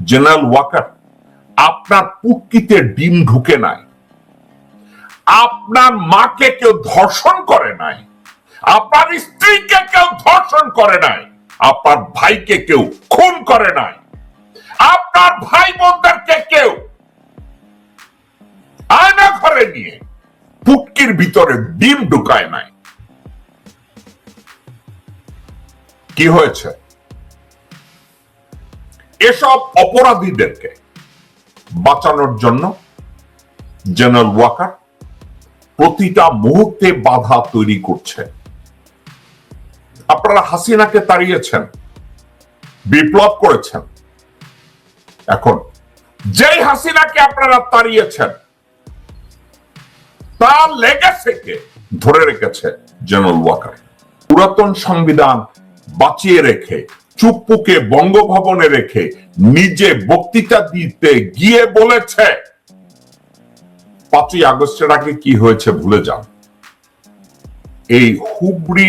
General Waker, আপনার পুটকিতে ডিম ঢুকে নাই, আপনার মাকে কেউ ধর্ষণ করে নাই, আপনার স্ত্রীকে কেউ ধর্ষণ করে নাই, আপনার ভাইকে কেউ খুন করে নাই, আপনার ভাই বোনদেরকে কেউ আয়না ঘরে নিয়ে পুটকির ভিতরে ডিম ঢুকায় নাই। কি হয়েছে? এসব অপরাধীদেরকে বাঁচানোর জন্য জেনারেল ওয়াকার প্রতিটা মুহূর্তে বাধা তৈরি করছে। আপনারা হাসিনাকে তাড়িয়েছেন, বিপ্লব করেছেন। এখন যেই হাসিনাকে আপনারা তাড়িয়েছেন, তার লেগেসিকে ধরে রেখেছে জেনারেল ওয়াকার। পুরাতন সংবিধান বাঁচিয়ে রেখে চুপ্পুকে বঙ্গভবনে রেখে নিজে বক্তৃতা দিতে গিয়ে বলেছে। পাঁচই আগস্টের আগে কি হয়েছে ভুলে যান। এই হুবড়ি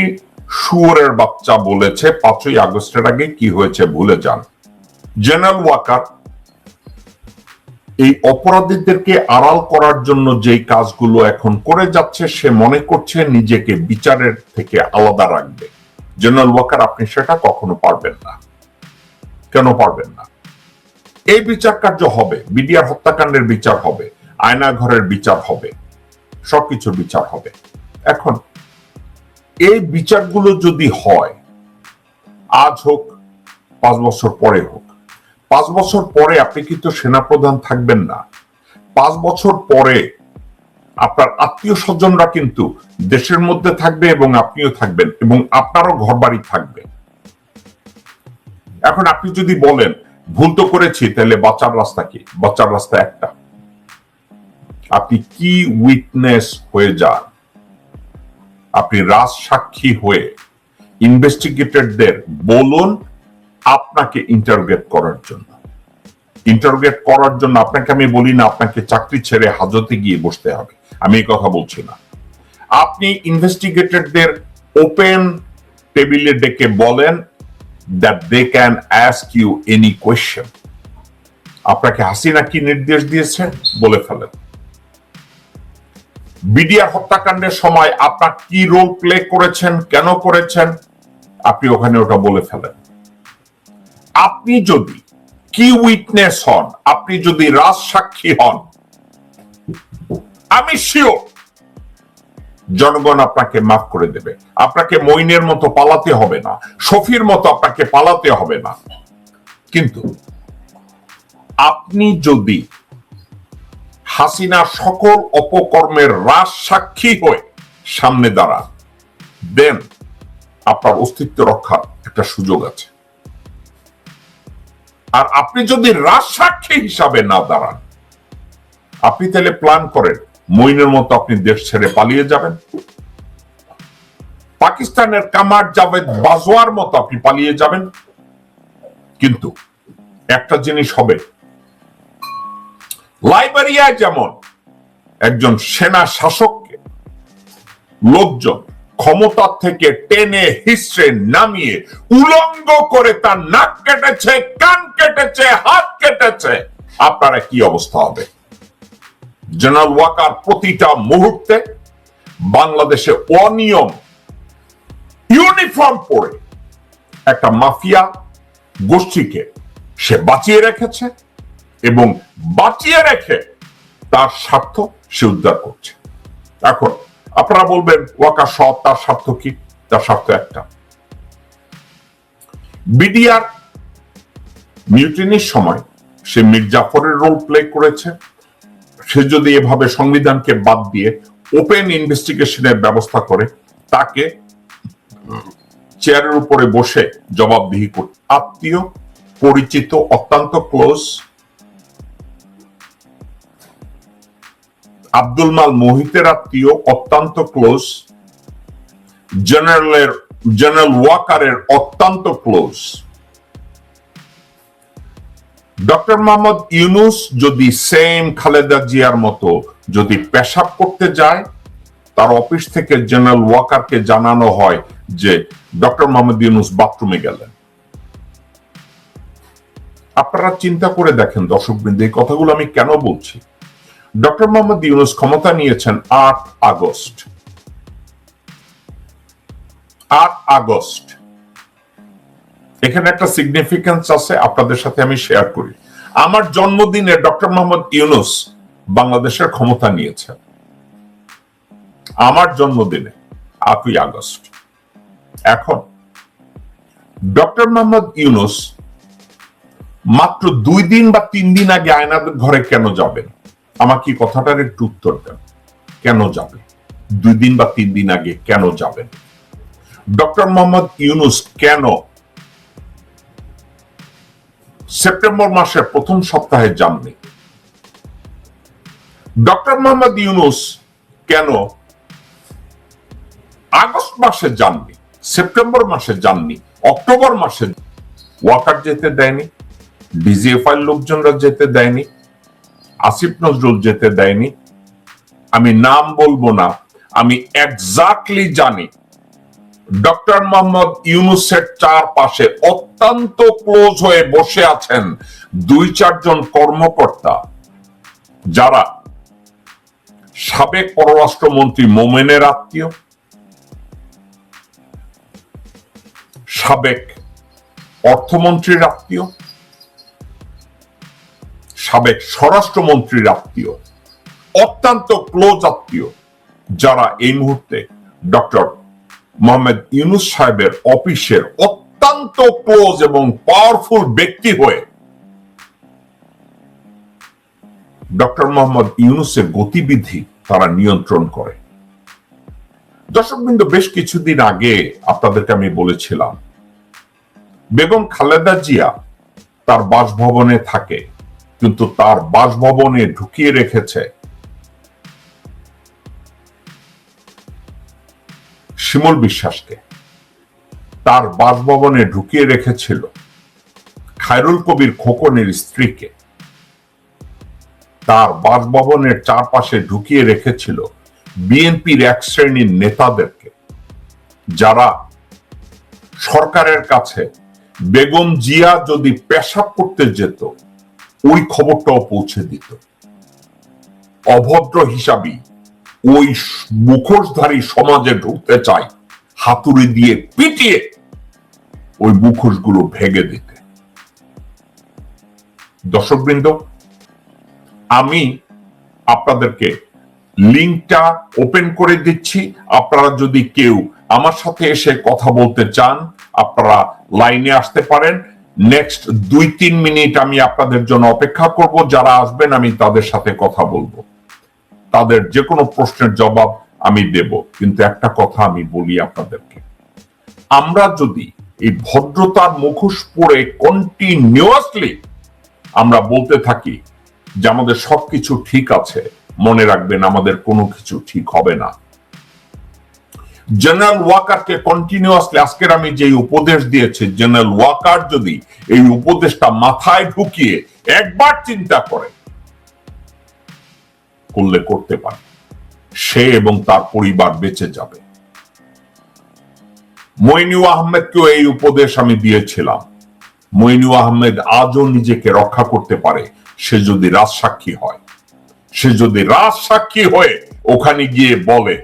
শুয়োরের বাচ্চা বলেছে, পাঁচই আগস্টের আগে কি হয়েছে ভুলে যান। জেনারেল ওয়াকার, এই অপরাধীদেরকে আড়াল করার জন্য যেই কাজগুলো এখন করে যাচ্ছে, সে মনে করছে নিজেকে বিচারের থেকে আলাদা রাখবে। জেনারেল ওয়াকার, আপনি সেটা কখনো পারবেন না। কেন পারবেন না? এই বিচার কার্য হবে বিডিআর হত্যাকাণ্ডের বিচার হবে, আয়না ঘরের বিচার হবে, সবকিছুর বিচার হবে। এখন, এই বিচারগুলো যদি হয়, আজ হোক, পাঁচ বছর পরে হোক, পাঁচ বছর পরে আপনি কিন্তু সেনাপ্রধান থাকবেন না। পাঁচ বছর পরে আপনার আত্মীয় স্বজনরা কিন্তু দেশের মধ্যে থাকবে এবং আপনিও থাকবেন এবং আপনারও ঘর বাড়ি থাকবে। এখন আপনি যদি বলেন, ভুল তো করেছি, তাহলে বাঁচার রাস্তা কি? বাঁচার রাস্তা একটা। আপনি কি উইটনেস হয়ে যান? আপনি রাজ সাক্ষী হয়ে ইনভেস্টিগেটরদের বলুন, আপনাকে ইন্টারোগেট করার জন্য। ইন্টারোগেট করার জন্য আপনাকে আমি বলি না, আপনাকে চাকরি ছেড়ে হাজতে গিয়ে বসতে হবে। আমি এই কথা বলছি না। আপনি ইনভেস্টিগেটরদের ওপেন টেবিলে ডেকে বলেন that they can ask you any question আপনাকে হাসিনা কি নির্দেশ দিয়েছে? বলে ফেলেন। বিডিআর হত্যাকাণ্ডের সময় আপনার কি রোল প্লে করেছেন? কেন করেছেন? আপনি ওখানে ওটা বলে ফেলেন। আপনি যদি কি উইটনেস হন? আপনি যদি রাজ সাক্ষী হন, আমি শিওর জনগণ আপনাকে মাফ করে দেবে। আপনাকে মইনের মতো পালাতে হবে না, শফির মতো আপনাকে পালাতে হবে না। কিন্তু আপনি যদি হাসিনা সকল অপকর্মের রাজ সাক্ষী হয়ে সামনে দাঁড়ান দেন আপনার অস্তিত্ব রক্ষার একটা সুযোগ আছে। আর আপনি যদি রাজ সাক্ষী হিসাবে না দাঁড়ান, আপনি তাহলে প্ল্যান করেন, মইনের মতো আপনি দেশ ছেড়ে পালিয়ে যাবেন। পাকিস্তানের কামার জাভেদ বাজওয়ার মতো আপনি পালিয়ে যাবেন। কিন্তু একটা জিনিস হবে, লাইবেরিয়ায় যেমন একজন সেনা শাসককে, লোকজন ক্ষমতা থেকে টেনে হিসড়ে নামিয়ে উলঙ্গ করে তার নাক কেটেছে, কান কেটেছে, হাত কেটেছে। আপনারা কি অবস্থা হবে? জেনারেল ওয়াকার প্রতিটা মুহূর্তে বাংলাদেশে অনিয়ম, ইউনিফর্ম পরে একটা মাফিয়া গোষ্ঠীকে সে বাঁচিয়ে রেখেছে এবং বাঁচিয়ে রেখে তার স্বার্থ সে উদ্ধার করছে। এখন আপনারা বলবেন, ওয়াকা সৎ তার স্বার্থ কি? তার স্বার্থ একটা। বিডিআর মিউটিনির সময় সে মির্জাফরের রোল প্লে করেছে। সে যদি এভাবে সংবিধানকে বাদ দিয়ে ওপেন ইনভেস্টিগেশনের ব্যবস্থা করে, তাকে চেয়ারের উপরে বসে জবাবদিহি করতে আত্মীয়, পরিচিত, অত্যন্ত ক্লোজ আব্দুল মাল মোহিতের আত্মীয় অত্যন্ত ক্লোজ। জেনারেলের, জেনারেল ওয়াকারের অত্যন্ত ক্লোজ। ডক্টর মোহাম্মদ ইউনুস যদি সেম খালেদা জিয়ার মতো যদি পেশাব করতে যায়, তার অফিস থেকে জেনারেল ওয়াকারকে জানানো হয় যে ডক্টর মোহাম্মদ ইউনুস বাথরুমে গেলেন। আপনারা চিন্তা করে দেখেন দর্শকবৃন্দ, এই কথাগুলো আমি কেন বলছি? ডক্টর মোহাম্মদ ইউনুস ক্ষমতা নিয়েছেন আট আগস্ট। আট আগস্ট। এখানে একটা সিগনিফিকেন্স আছে, আপনাদের সাথে আমি শেয়ার করি। আমার জন্মদিনে ডক্টর মোহাম্মদ ইউনুস বাংলাদেশের ক্ষমতা নিয়েছেন। আমার জন্মদিনে আটই আগস্ট। এখন, ডক্টর মোহাম্মদ ইউনুস মাত্র দুই দিন বা তিন দিন আগে আয়নাদের ঘরে কেন যাবেন? আমাকে কথাটার একটু উত্তর দেন। কেন যাবে দুই দিন বা তিন দিন আগে কেন যাবেন? ডক্টর মোহাম্মদ ইউনুস কেন সেপ্টেম্বর মাসের প্রথম সপ্তাহে যাননি? ডক্টর মোহাম্মদ ইউনুস কেন আগস্ট মাসে যাননি, সেপ্টেম্বর মাসে যাননি, অক্টোবর মাসে ওয়াকার যেতে দেয়নি ডিজিএফআই লোকজনরা যেতে দেয়নি আসিফ নজরুল যেতে দেয়নি। আমি নাম বলব না, আমি এক্সাক্টলি জানি। ডক্টর মোহাম্মদ ইউনুসের চারপাশে অত্যন্ত ক্লোজ হয়ে বসে আছেন দুই চারজন কর্মকর্তা, যারা সাবেক পররাষ্ট্রমন্ত্রী মোমেনের আত্মীয়, সাবেক অর্থমন্ত্রীর আত্মীয় সাবেক স্বরাষ্ট্রমন্ত্রীর আত্মীয়, অত্যন্ত ক্লোজ আত্মীয়, যারা এই মুহূর্তে ডক্টর মোহাম্মদ ইউনুস সাহেবের অফিসের অত্যন্ত ক্লোজ এবং পাওয়ারফুল ব্যক্তি হয়ে ডক্টর মোহাম্মদ ইউনুসের গতিবিধি তারা নিয়ন্ত্রণ করে। দর্শকবৃন্দ, বেশ কিছুদিন আগে আপনাদেরকে আমি বলেছিলাম, বেগম খালেদা জিয়া তার বাসভবনে থাকে। কিন্তু তার বাসভবনে ঢুকিয়ে রেখেছে। শিমল বিশ্বাসকে। তার বাসভবনে ঢুকিয়ে রেখেছিল খায়রুল কবির খোকনের স্ত্রীকে। তার বাসভবনের চারপাশে ঢুকিয়ে রেখেছিল বিএনপির এক শ্রেণির নেতাদেরকে, যারা সরকারের কাছে বেগম জিয়া যদি পেশাব করতে যেত ওই খবরটাও পৌঁছে দিত। অভদ্র হিসাবই ওই মুখোশধারী সমাজে ঢুকতে চাই হাতুড়ি দিয়ে পিটিয়ে ওই মুখোশগুলো ভেঙে দিতে। দর্শকবৃন্দ, আমি আপনাদেরকে লিঙ্কটা ওপেন করে দিচ্ছি। আপনারা যদি কেউ আমার সাথে এসে কথা বলতে চান, আপনারা লাইনে আসতে পারেন। নেক্সট দুই, তিন মিনিট আমি আপনাদের জন্য অপেক্ষা করব, যারা আসবেন আমি তাদের সাথে কথা বলব। তাদের যে কোনো প্রশ্নের জবাব আমি দেব, কিন্তু একটা কথা আমি বলি আপনাদেরকে। আমরা যদি এই ভদ্রতার মুখোশ পরে কন্টিনিউয়াসলি আমরা বলতে থাকি যে আমাদের সবকিছু ঠিক আছে, মনে রাখবেন আমাদের কোনো কিছু ঠিক হবে না। জেনারেল ওয়াকারকে কন্টিনিউয়াসলি আজকের আমি যে উপদেশ দিয়েছি জেনারেল ওয়াকার যদি এই উপদেশটা মাথায় ঢুকিয়ে একবার চিন্তা করে, করলে করতে পারে। সে এবং তার পরিবার বেঁচে যাবে। মইনু আহমেদকেও এই উপদেশ আমি দিয়েছিলাম। মইনু আহমেদ আজও নিজেকে রক্ষা করতে পারে, সে যদি রাজসাক্ষী হয়। সে যদি রাজসাক্ষী হয়ে ওখানে গিয়ে বলে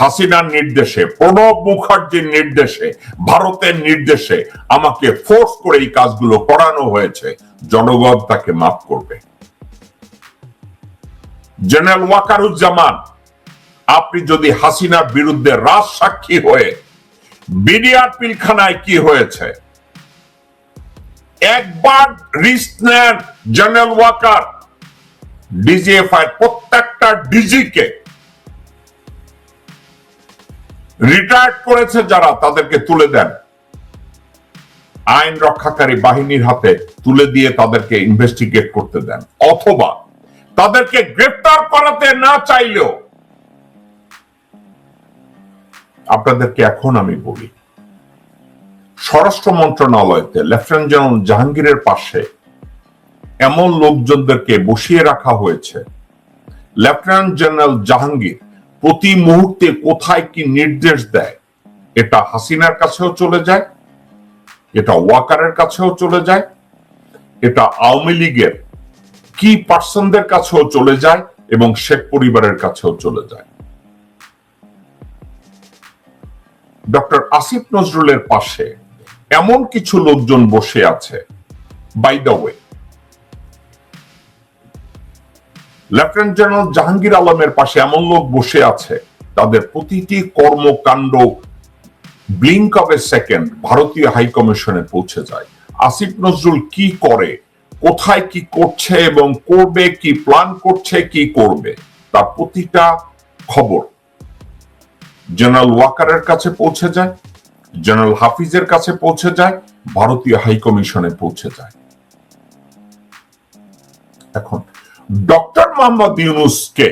হাসিনার নির্দেশে, প্রণব মুখার্জির নির্দেশে, ভারতের নির্দেশে আমাকে ফোর্স করে এই কাজগুলো করানো হয়েছে। জনগণ তাকে মাফ করবে। জেনারেল ওয়াকারুজ্জামান, আপনি যদি হাসিনার বিরুদ্ধে রাজ সাক্ষী হয়ে বিডিআর পিলখানায় কি হয়েছে? একবার রিস্ক নেন জেনারেল ওয়াকার ডিজিএফআই প্রত্যেকটা ডিজিকে রিটায়ার্ড করেছে যারা, তাদেরকে তুলে দেন। আইন রক্ষাকারী বাহিনীর হাতে তুলে দিয়ে তাদেরকে ইনভেস্টিগেট করতে দেন। অথবা তাদেরকে গ্রেফতার করাতে না চাইলেও। আপনাদেরকে এখন আমি বলি, স্বরাষ্ট্র মন্ত্রণালয়তে লেফটেন্যান্ট জেনারেল জাহাঙ্গীরের পাশে এমন লোকজনদেরকে বসিয়ে রাখা হয়েছে। লেফটেন্যান্ট জেনারেল জাহাঙ্গীর প্রতি মুহূর্তে কোথায় কি নির্দেশ দেয়, এটা হাসিনার কাছেও চলে যায়, এটা ওয়াকারের কাছেও চলে যায়, এটা আওয়ামী লীগের কি পার্সনদের কাছেও চলে যায় এবং শেখ পরিবারের কাছেও চলে যায়। ডক্টর আসিফ নজরুলের পাশে এমন কিছু লোকজন বসে আছে by the way lieutenant general Jahangir আলমের পাশে এমন লোক বসে আছে, তাদের প্রতিটি কর্মকাণ্ড ব্লিঙ্ক অফ এ সেকেন্ড ভারতীয় হাই কমিশনে পৌঁছে যায়। আসিফ নজরুল কি করে, কোথায় কি করছে এবং করবে, কি প্ল্যান করছে, কি করবে, তার প্রতিটা খবর জেনারেল ওয়াকারের কাছে পৌঁছে যায় জেনারেল হাফিজের কাছে পৌঁছে যায়, ভারতীয় হাই কমিশনে পৌঁছে যায়। এখন ডক্টর মোহাম্মদ ইউনুসকে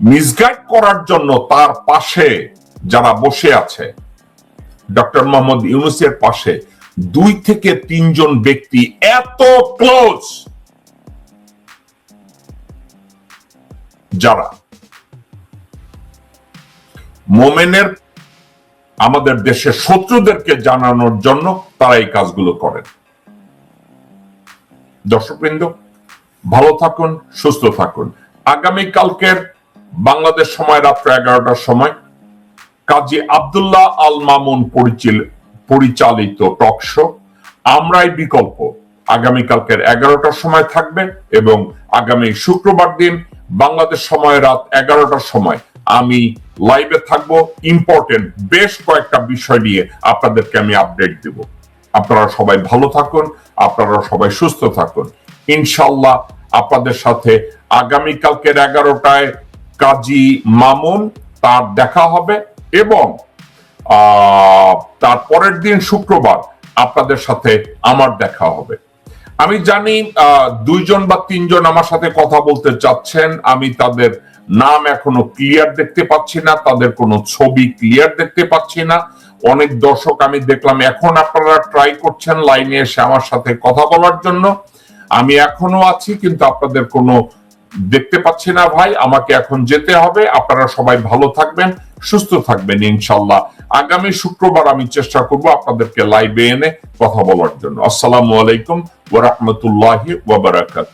মিসগাইড করার জন্য তার পাশে যারা বসে আছে, ডক্টর মোহাম্মদ ইউনুসের পাশে দুই থেকে তিনজন ব্যক্তি এত ক্লোজ যারা মোমেনের আমাদের দেশের শত্রুদেরকে জানানোর জন্য তারা এই কাজগুলো করেন। দর্শকবৃন্দ ভালো থাকুন, সুস্থ থাকুন। আগামী কালকের বাংলাদেশ সময় রাত্র এগারোটার সময় কাজী আব্দুল্লাহ আল মামুন পরিচিল- পরিচালিত টক শো। আমরাই বিকল্প। আগামী কালকের এগারোটার সময় থাকবে এবং আগামী শুক্রবার দিন বাংলাদেশ সময় রাত এগারোটার সময় আমি লাইভে থাকব। ইম্পর্টেন্ট বেশ কয়েকটা বিষয় নিয়ে আপনাদেরকে আমি আপডেট দেব। আপনারা সবাই ভালো থাকুন, আপনারা সবাই সুস্থ থাকুন। ইনশাল্লাহ আপনাদের সাথে আগামী কালকের এগারোটায় কাজী মামুন, তার দেখা হবে এবং তার পরের দিন শুক্রবার আপনাদের সাথে আমার দেখা হবে। আমি জানি দুইজন বা তিনজন আমার সাথে কথা বলতে চাচ্ছেন, আমি তাদের নাম এখনও ক্লিয়ার দেখতে পাচ্ছি না, তাদের কোনো ছবি ক্লিয়ার দেখতে পাচ্ছি না। অনেক দর্শক আমি দেখলাম, এখন আপনারা ট্রাই করছেন লাইনে এসে আমার সাথে কথা বলার জন্য। আমি এখনও আছি, কিন্তু আপনাদের কোনো দেখতে পাচ্ছি না ভাই, আমাকে এখন যেতে হবে। আপনারা সবাই ভালো থাকবেন, সুস্থ থাকবেন ইনশাল্লাহ আগামী শুক্রবার আমি চেষ্টা করব আপনাদেরকে লাইভে এনে কথা বলার জন্য। আসসালামু আলাইকুম ওয়া রাহমাতুল্লাহি ওয়া বারাকাতুহু।